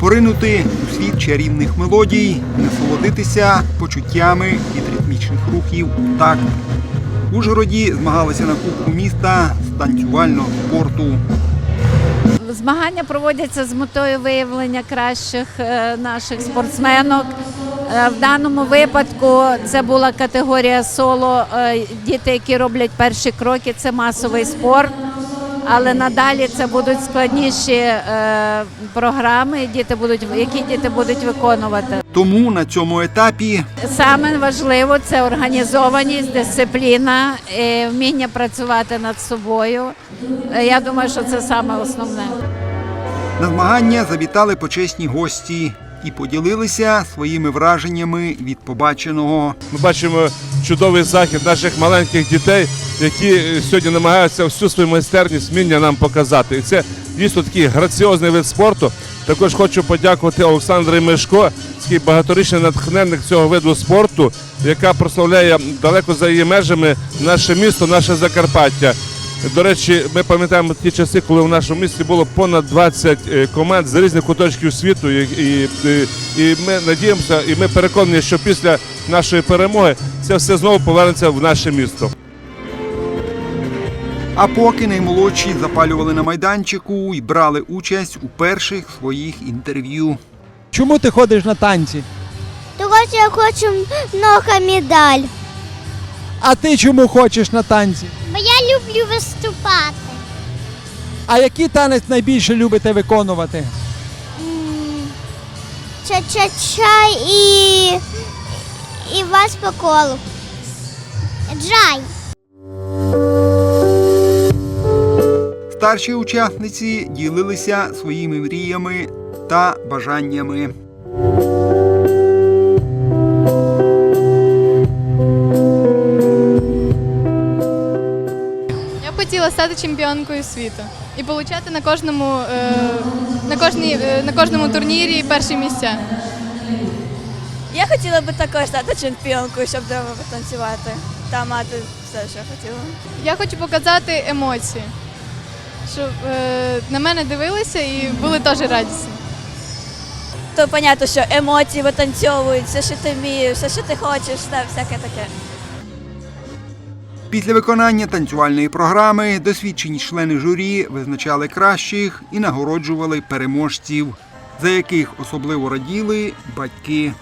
поринути у світ чарівних мелодій, насолодитися почуттями від ритмічних рухів так. В Ужгороді змагалися на Кубку міста з танцювального спорту. Змагання проводяться з метою виявлення кращих е, наших спортсменок. Е, В даному випадку це була категорія соло. Е, Діти, які роблять перші кроки, це масовий спорт. Але надалі це будуть складніші е, програми, діти будуть, які діти будуть виконувати. Тому на цьому етапі Саме важливо це організованість, дисципліна, е, вміння працювати над собою. Е, Я думаю, що це саме основне. на змагання завітали почесні гості і поділилися своїми враженнями від побаченого. Ми бачимо чудовий захід наших маленьких дітей, які е, сьогодні намагаються всю свою майстерність вміння нам показати. І це дійсно такий граціозний вид спорту. Також хочу подякувати Олександрі Мишко, такий багаторічний натхненник цього виду спорту, яка прославляє далеко за її межами наше місто, наше Закарпаття. До речі, ми пам'ятаємо ті часи, коли в нашому місті було понад 20 е, команд з різних куточків світу. І, і- і ми надіємося, і ми переконані, що після нашої перемоги це все знову повернеться в наше місто. А поки наймолодші запалювали на майданчику і брали участь у перших своїх інтерв'ю. Чому ти ходиш на танці? Того що я хочу много медаль. А ти чому хочеш на танці? Бо я люблю виступати. А який танець найбільше любите виконувати? Ча-ча-ча і. І вас по колу. Джай. Старші учасниці ділилися своїми мріями та бажаннями. Я б хотіла стати чемпіонкою світу і отримати на кожному, е, на, кожній, е, на кожному турнірі перші місця. Я хотіла би також стати чемпіонкою, щоб вдома потанцювати та мати все, що хотіла. Я хочу показати емоції, щоб е, на мене дивилися і були теж радісні. То понятно, що емоції витанцьовують, все, що ти вмієш, все, що ти хочеш, все, всяке таке. Після виконання танцювальної програми досвідчені члени журі визначали кращих і нагороджували переможців, за яких особливо раділи батьки.